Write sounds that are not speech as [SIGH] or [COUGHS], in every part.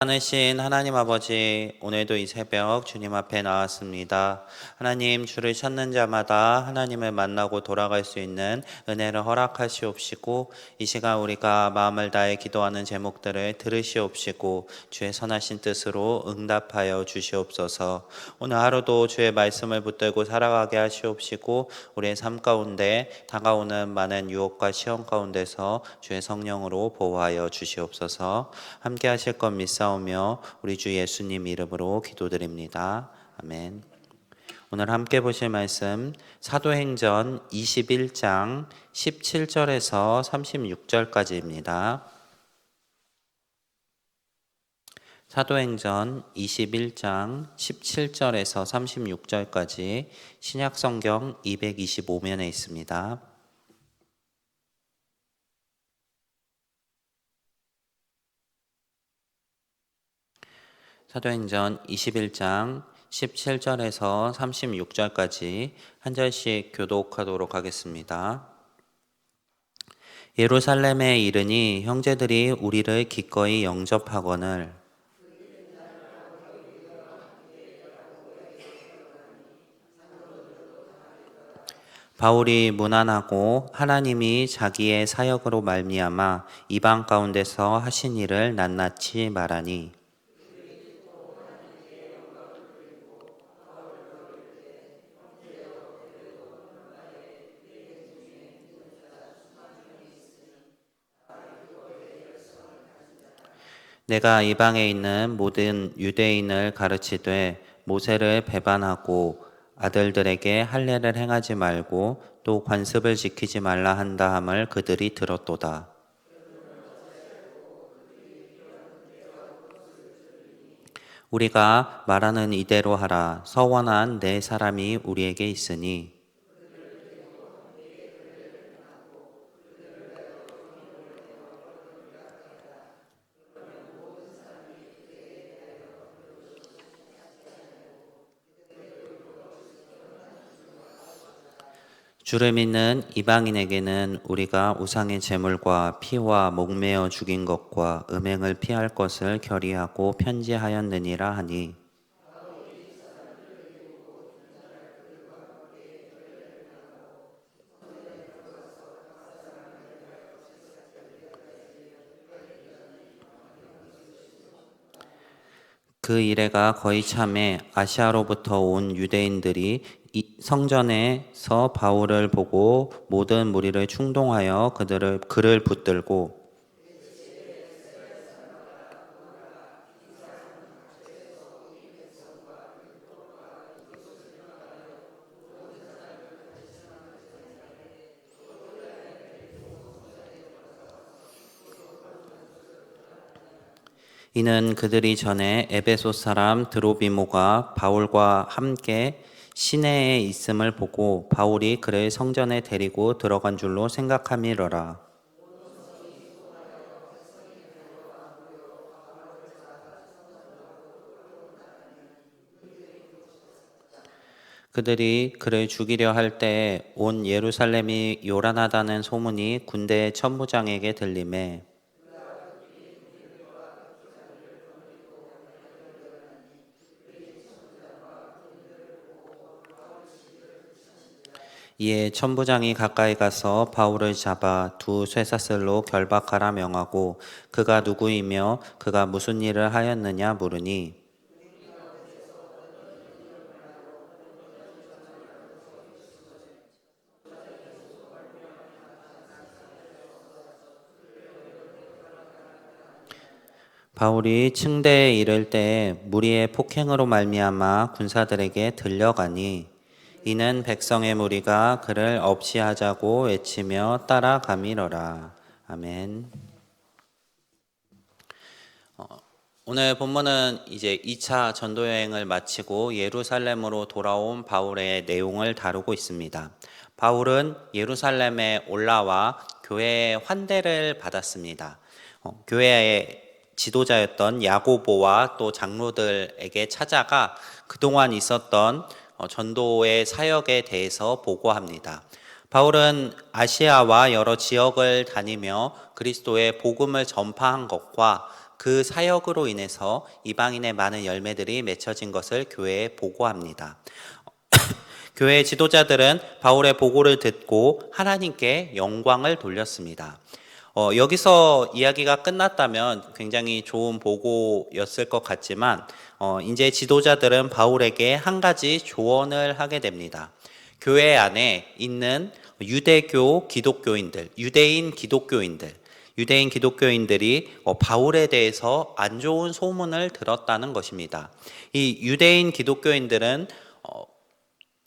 하늘신 하나님 아버지, 오늘도 이 새벽 주님 앞에 나왔습니다. 하나님, 주를 찾는 자마다 하나님을 만나고 돌아갈 수 있는 은혜를 허락하시옵시고, 이 시간 우리가 마음을 다해 기도하는 제목들을 들으시옵시고, 주의 선하신 뜻으로 응답하여 주시옵소서. 오늘 하루도 주의 말씀을 붙들고 살아가게 하시옵시고, 우리의 삶 가운데 다가오는 많은 유혹과 시험 가운데서 주의 성령으로 보호하여 주시옵소서. 함께 하실 것 믿사 오며 우리 주 예수님 이름으로 기도드립니다. 아멘. 오늘 함께 보실 말씀 사도행전 21장 17절에서 36절까지입니다. 사도행전 21장 17절에서 36절까지 신약성경 225면에 있습니다. 사도행전 21장 17절에서 36절까지 한 절씩 교독하도록 하겠습니다. 예루살렘에 이르니 형제들이 우리를 기꺼이 영접하거늘 바울이 무난하고 하나님이 자기의 사역으로 말미암아 이방 가운데서 하신 일을 낱낱이 말하니 내가 이방에 있는 모든 유대인을 가르치되 모세를 배반하고 아들들에게 할례를 행하지 말고 또 관습을 지키지 말라 한다 함을 그들이 들었도다. 우리가 말하는 이대로 하라. 서원한 네 사람이 우리에게 있으니 주를 믿는 이방인에게는 우리가 우상의 제물과 피와 목매어 죽인 것과 음행을 피할 것을 결의하고 편지하였느니라 하니. 그 이래가 거의 참에 아시아로부터 온 유대인들이 이 성전에서 바울을 보고 모든 무리를 충동하여 그들을 그를 붙들고 이는 그들이 전에 에베소 사람 드로비모가 바울과 함께 시내에 있음을 보고 바울이 그를 성전에 데리고 들어간 줄로 생각함이러라. 그들이 그를 죽이려 할때온 예루살렘이 요란하다는 소문이 군대 천부장에게 들림에 이에 천부장이 가까이 가서 바울을 잡아 두 쇠사슬로 결박하라 명하고 그가 누구이며 그가 무슨 일을 하였느냐 물으니 바울이 층대에 이를 때 무리의 폭행으로 말미암아 군사들에게 들려가니 이는 백성의 무리가 그를 없이 하자고 외치며 따라가미러라. 아멘. 어, 오늘 본문은 이제 2차 전도 여행을 마치고 예루살렘으로 돌아온 바울의 내용을 다루고 있습니다. 바울은 예루살렘에 올라와 교회의 환대를 받았습니다. 어, 교회의 지도자였던 야고보와 또 장로들에게 찾아가 그동안 있었던 어, 전도의 사역에 대해서 보고합니다. 바울은 아시아와 여러 지역을 다니며 그리스도의 복음을 전파한 것과 그 사역으로 인해서 이방인의 많은 열매들이 맺혀진 것을 교회에 보고합니다. [COUGHS] 교회 지도자들은 바울의 보고를 듣고 하나님께 영광을 돌렸습니다. 어, 여기서 이야기가 끝났다면 굉장히 좋은 보고였을 것 같지만 어, 이제 지도자들은 바울에게 한 가지 조언을 하게 됩니다. 교회 안에 있는 유대교 기독교인들, 유대인 기독교인들, 유대인 기독교인들이 어, 바울에 대해서 안 좋은 소문을 들었다는 것입니다. 이 유대인 기독교인들은 어,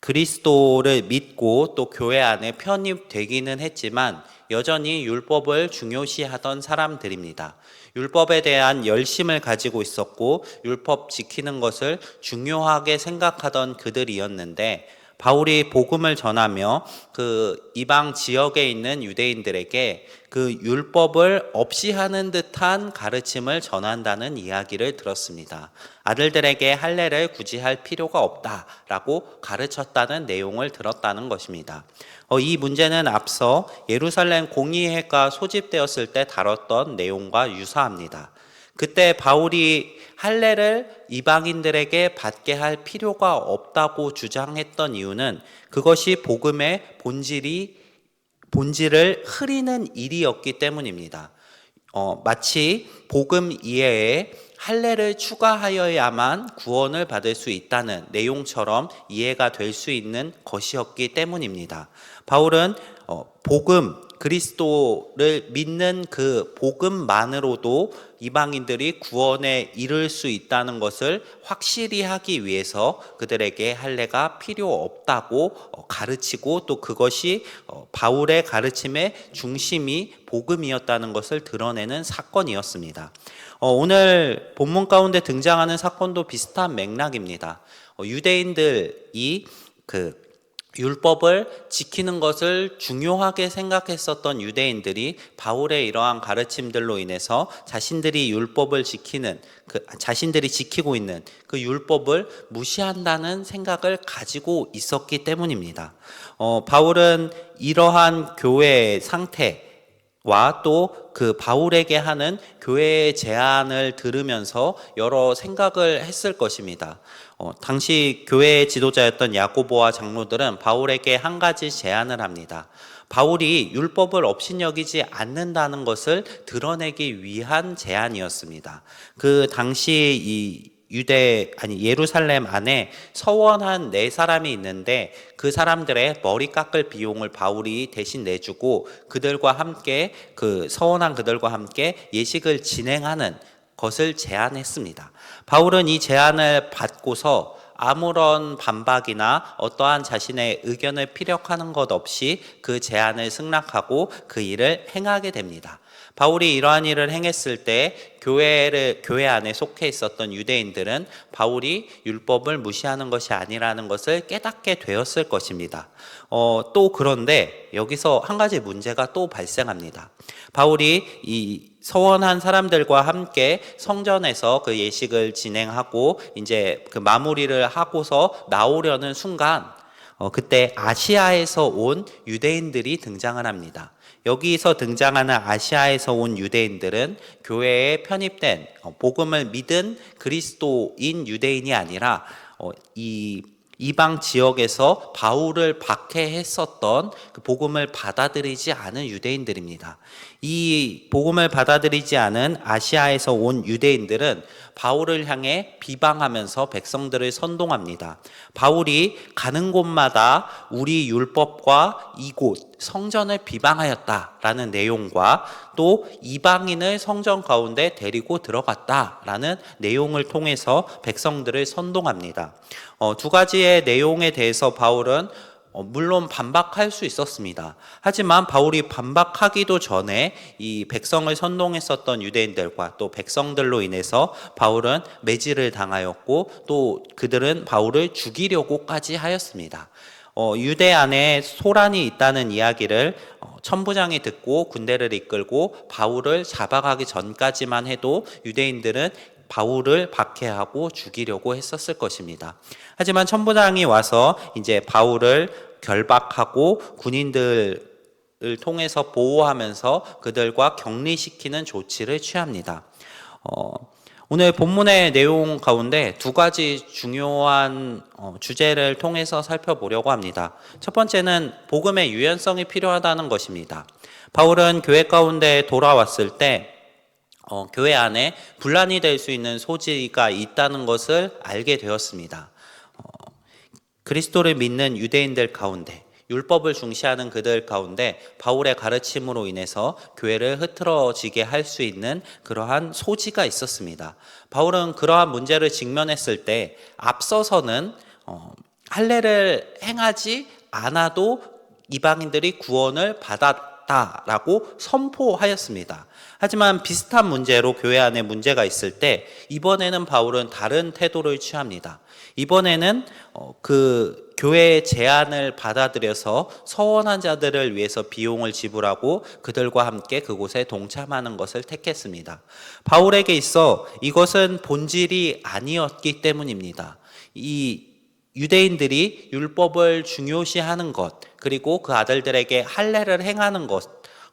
그리스도를 믿고 또 교회 안에 편입되기는 했지만 여전히 율법을 중요시하던 사람들입니다. 율법에 대한 열심을 가지고 있었고 율법 지키는 것을 중요하게 생각하던 그들이었는데 바울이 복음을 전하며 그 이방 지역에 있는 유대인들에게 그 율법을 없이 하는 듯한 가르침을 전한다는 이야기를 들었습니다. 아들들에게 할례를 굳이 할 필요가 없다라고 가르쳤다는 내용을 들었다는 것입니다. 어, 이 문제는 앞서 예루살렘 공의회가 소집되었을 때 다뤘던 내용과 유사합니다. 그때 바울이 할례를 이방인들에게 받게 할 필요가 없다고 주장했던 이유는 그것이 복음의 본질이 본질을 흐리는 일이었기 때문입니다. 어, 마치 복음 이외에 할례를 추가하여야만 구원을 받을 수 있다는 내용처럼 이해가 될 수 있는 것이었기 때문입니다. 바울은 어, 복음 그리스도를 믿는 그 복음만으로도 이방인들이 구원에 이를 수 있다는 것을 확실히 하기 위해서 그들에게 할례가 필요 없다고 어, 가르치고 또 그것이 어, 바울의 가르침의 중심이 복음이었다는 것을 드러내는 사건이었습니다. 어, 오늘 본문 가운데 등장하는 사건도 비슷한 맥락입니다. 유대인들이 그 율법을 지키는 것을 중요하게 생각했었던 유대인들이 바울의 이러한 가르침들로 인해서 자신들이 율법을 지키는 그 자신들이 지키고 있는 그 율법을 무시한다는 생각을 가지고 있었기 때문입니다. 어, 바울은 이러한 교회의 상태 와 또 그 바울에게 하는 교회의 제안을 들으면서 여러 생각을 했을 것입니다. 어, 당시 교회의 지도자였던 야고보와 장로들은 바울에게 한 가지 제안을 합니다. 바울이 율법을 업신여기지 않는다는 것을 드러내기 위한 제안이었습니다. 그 당시 이 유대 아니 예루살렘 안에 서원한 네 사람이 있는데 그 사람들의 머리 깎을 비용을 바울이 대신 내주고 그들과 함께 그 서원한 그들과 함께 예식을 진행하는 것을 제안했습니다. 바울은 이 제안을 받고서 아무런 반박이나 어떠한 자신의 의견을 피력하는 것 없이 그 제안을 승낙하고 그 일을 행하게 됩니다. 바울이 이러한 일을 행했을 때 교회를 교회 안에 속해 있었던 유대인들은 바울이 율법을 무시하는 것이 아니라는 것을 깨닫게 되었을 것입니다. 어, 또 그런데 여기서 한 가지 문제가 또 발생합니다. 바울이 이 서원한 사람들과 함께 성전에서 그 예식을 진행하고 이제 그 마무리를 하고서 나오려는 순간 어, 그때 아시아에서 온 유대인들이 등장을 합니다. 여기서 등장하는 아시아에서 온 유대인들은 교회에 편입된 어, 복음을 믿은 그리스도인 유대인이 아니라 어, 이 이방 지역에서 바울을 박해했었던 그 복음을 받아들이지 않은 유대인들입니다. 이 복음을 받아들이지 않은 아시아에서 온 유대인들은 바울을 향해 비방하면서 백성들을 선동합니다. 바울이 가는 곳마다 우리 율법과 이곳 성전을 비방하였다라는 내용과 또 이방인을 성전 가운데 데리고 들어갔다라는 내용을 통해서 백성들을 선동합니다. 어, 두 가지의 내용에 대해서 바울은 어, 물론 반박할 수 있었습니다. 하지만 바울이 반박하기도 전에 이 백성을 선동했었던 유대인들과 또 백성들로 인해서 바울은 매질을 당하였고 또 그들은 바울을 죽이려고까지 하였습니다. 어, 유대 안에 소란이 있다는 이야기를 어, 천부장이 듣고 군대를 이끌고 바울을 잡아가기 전까지만 해도 유대인들은 바울을 박해하고 죽이려고 했었을 것입니다. 하지만 천부장이 와서 이제 바울을 결박하고 군인들 을 통해서 보호하면서 그들과 격리시키는 조치를 취합니다. 어, 오늘 본문의 내용 가운데 두 가지 중요한 어, 주제를 통해서 살펴보려고 합니다. 첫 번째는 복음의 유연성이 필요하다는 것입니다. 바울은 교회 가운데 돌아왔을 때 어, 교회 안에 분란이 될 수 있는 소지가 있다는 것을 알게 되었습니다. 어, 그리스도를 믿는 유대인들 가운데 율법을 중시하는 그들 가운데 바울의 가르침으로 인해서 교회를 흐트러지게 할 수 있는 그러한 소지가 있었습니다. 바울은 그러한 문제를 직면했을 때 앞서서는 어, 할례를 행하지 않아도 이방인들이 구원을 받았 다라고 선포하였습니다. 하지만 비슷한 문제로 교회 안에 문제가 있을 때 이번에는 바울은 다른 태도를 취합니다. 이번에는 어, 그 교회의 제안을 받아들여서 서원한 자들을 위해서 비용을 지불하고 그들과 함께 그곳에 동참하는 것을 택했습니다. 바울에게 있어 이것은 본질이 아니었기 때문입니다. 이 유대인들이 율법을 중요시하는 것 그리고 그 아들들에게 할례를 행하는 것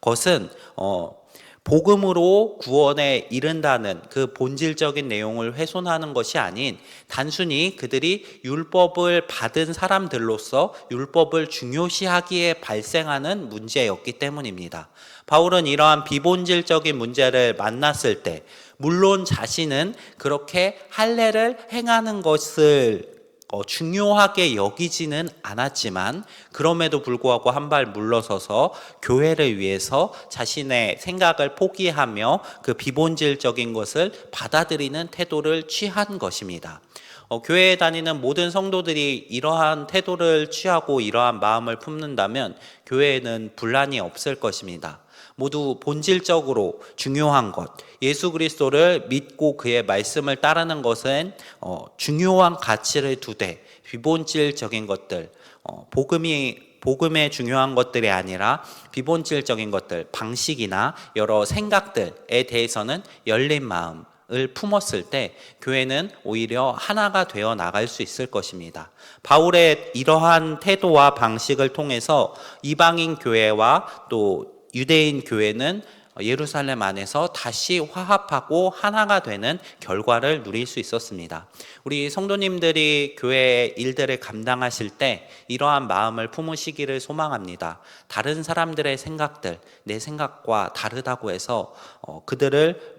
것은 어 복음으로 구원에 이른다는 그 본질적인 내용을 훼손하는 것이 아닌 단순히 그들이 율법을 받은 사람들로서 율법을 중요시하기에 발생하는 문제였기 때문입니다. 바울은 이러한 비본질적인 문제를 만났을 때 물론 자신은 그렇게 할례를 행하는 것을 어, 중요하게 여기지는 않았지만 그럼에도 불구하고 한 발 물러서서 교회를 위해서 자신의 생각을 포기하며 그 비본질적인 것을 받아들이는 태도를 취한 것입니다. 어, 교회에 다니는 모든 성도들이 이러한 태도를 취하고 이러한 마음을 품는다면 교회에는 분란이 없을 것입니다. 모두 본질적으로 중요한 것, 예수 그리스도를 믿고 그의 말씀을 따르는 것은 어, 중요한 가치를 두되 비본질적인 것들, 어, 복음이 복음의 중요한 것들이 아니라 비본질적인 것들, 방식이나 여러 생각들에 대해서는 열린 마음, 을 품었을 때 교회는 오히려 하나가 되어 나갈 수 있을 것입니다. 바울의 이러한 태도와 방식을 통해서 이방인 교회와 또 유대인 교회는 예루살렘 안에서 다시 화합하고 하나가 되는 결과를 누릴 수 있었습니다. 우리 성도님들이 교회의 일들을 감당하실 때 이러한 마음을 품으시기를 소망합니다. 다른 사람들의 생각들, 내 생각과 다르다고 해서 어, 그들을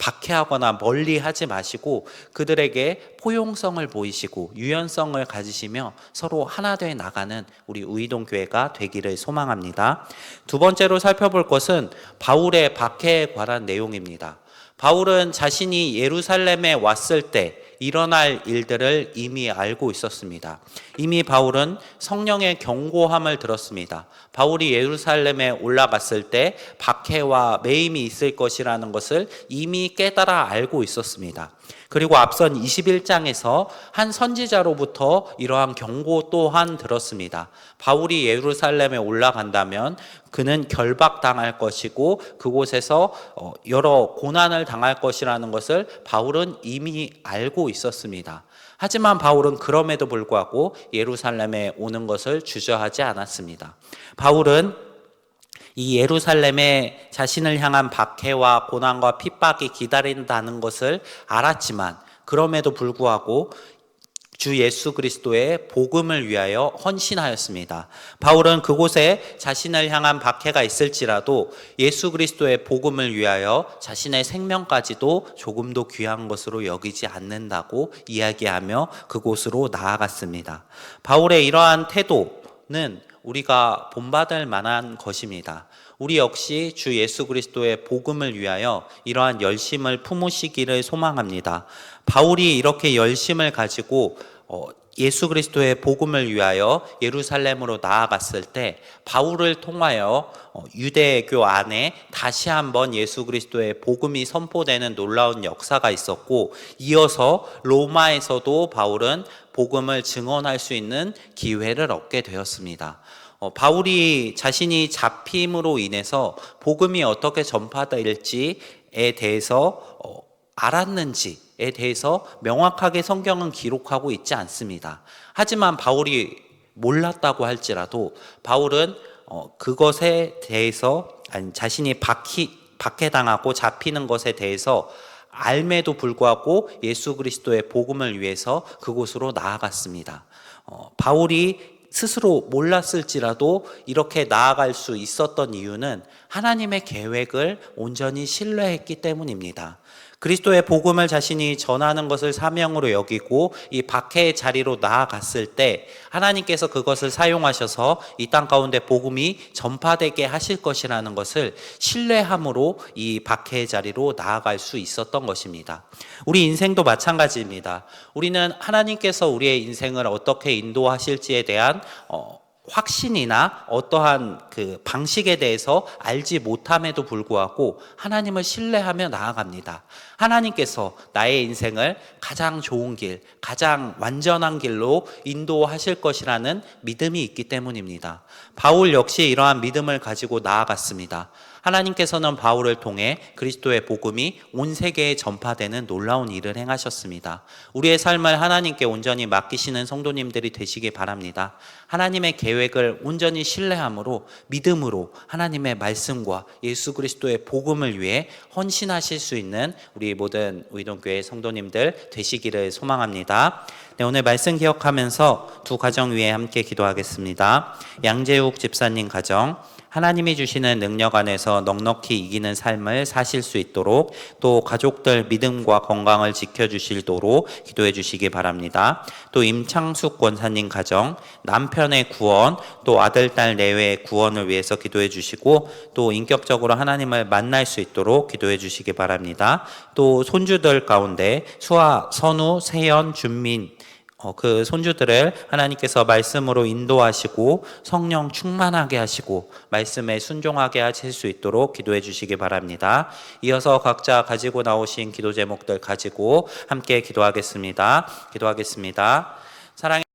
박해하거나 멀리 하지 마시고 그들에게 포용성을 보이시고 유연성을 가지시며 서로 하나 돼 나가는 우리 우이동 교회가 되기를 소망합니다. 두 번째로 살펴볼 것은 바울의 박해에 관한 내용입니다. 바울은 자신이 예루살렘에 왔을 때 일어날 일들을 이미 알고 있었습니다. 이미 바울은 성령의 경고함을 들었습니다. 바울이 예루살렘에 올라갔을 때 박해와 매임이 있을 것이라는 것을 이미 깨달아 알고 있었습니다. 그리고 앞선 21장에서 한 선지자로부터 이러한 경고 또한 들었습니다. 바울이 예루살렘에 올라간다면 그는 결박당할 것이고 그곳에서 어, 여러 고난을 당할 것이라는 것을 바울은 이미 알고 있었습니다. 하지만 바울은 그럼에도 불구하고 예루살렘에 오는 것을 주저하지 않았습니다. 바울은 이 예루살렘에 자신을 향한 박해와 고난과 핍박이 기다린다는 것을 알았지만 그럼에도 불구하고 주 예수 그리스도의 복음을 위하여 헌신하였습니다. 바울은 그곳에 자신을 향한 박해가 있을지라도 예수 그리스도의 복음을 위하여 자신의 생명까지도 조금도 귀한 것으로 여기지 않는다고 이야기하며 그곳으로 나아갔습니다. 바울의 이러한 태도는 우리가 본받을 만한 것입니다. 우리 역시 주 예수 그리스도의 복음을 위하여 이러한 열심을 품으시기를 소망합니다. 바울이 이렇게 열심을 가지고 어, 예수 그리스도의 복음을 위하여 예루살렘으로 나아갔을 때 바울을 통하여 어, 유대교 안에 다시 한번 예수 그리스도의 복음이 선포되는 놀라운 역사가 있었고 이어서 로마에서도 바울은 복음을 증언할 수 있는 기회를 얻게 되었습니다. 어, 바울이 자신이 잡힘으로 인해서 복음이 어떻게 전파될지에 대해서 어, 알았는지에 대해서 명확하게 성경은 기록하고 있지 않습니다. 하지만 바울이 몰랐다고 할지라도 바울은 어, 그것에 대해서 자신이 박히, 박해당하고 잡히는 것에 대해서 알매도 불구하고 예수 그리스도의 복음을 위해서 그곳으로 나아갔습니다. 어, 바울이 스스로 몰랐을지라도 이렇게 나아갈 수 있었던 이유는 하나님의 계획을 온전히 신뢰했기 때문입니다. 그리스도의 복음을 자신이 전하는 것을 사명으로 여기고 이 박해의 자리로 나아갔을 때 하나님께서 그것을 사용하셔서 이 땅 가운데 복음이 전파되게 하실 것이라는 것을 신뢰함으로 이 박해의 자리로 나아갈 수 있었던 것입니다. 우리 인생도 마찬가지입니다. 우리는 하나님께서 우리의 인생을 어떻게 인도하실지에 대한 어, 확신이나 어떠한 그 방식에 대해서 알지 못함에도 불구하고 하나님을 신뢰하며 나아갑니다. 하나님께서 나의 인생을 가장 좋은 길, 가장 완전한 길로 인도하실 것이라는 믿음이 있기 때문입니다. 바울 역시 이러한 믿음을 가지고 나아갔습니다. 하나님께서는 바울을 통해 그리스도의 복음이 온 세계에 전파되는 놀라운 일을 행하셨습니다. 우리의 삶을 하나님께 온전히 맡기시는 성도님들이 되시기 바랍니다. 하나님의 계획을 온전히 신뢰함으로 믿음으로 하나님의 말씀과 예수 그리스도의 복음을 위해 헌신하실 수 있는 우리 모든 의동교회 성도님들 되시기를 소망합니다. 네, 오늘 말씀 기억하면서 두 가정 위에 함께 기도하겠습니다. 양재욱 집사님 가정 하나님이 주시는 능력 안에서 넉넉히 이기는 삶을 사실 수 있도록 또 가족들 믿음과 건강을 지켜주실도록 기도해 주시기 바랍니다. 또 임창숙 권사님 가정 남편의 구원 또 아들 딸 내외의 구원을 위해서 기도해 주시고 또 인격적으로 하나님을 만날 수 있도록 기도해 주시기 바랍니다. 또 손주들 가운데 수아, 선우, 세연, 준민 어, 그 손주들을 하나님께서 말씀으로 인도하시고 성령 충만하게 하시고 말씀에 순종하게 하실 수 있도록 기도해 주시기 바랍니다. 이어서 각자 가지고 나오신 기도 제목들 가지고 함께 기도하겠습니다. 기도하겠습니다. 사랑의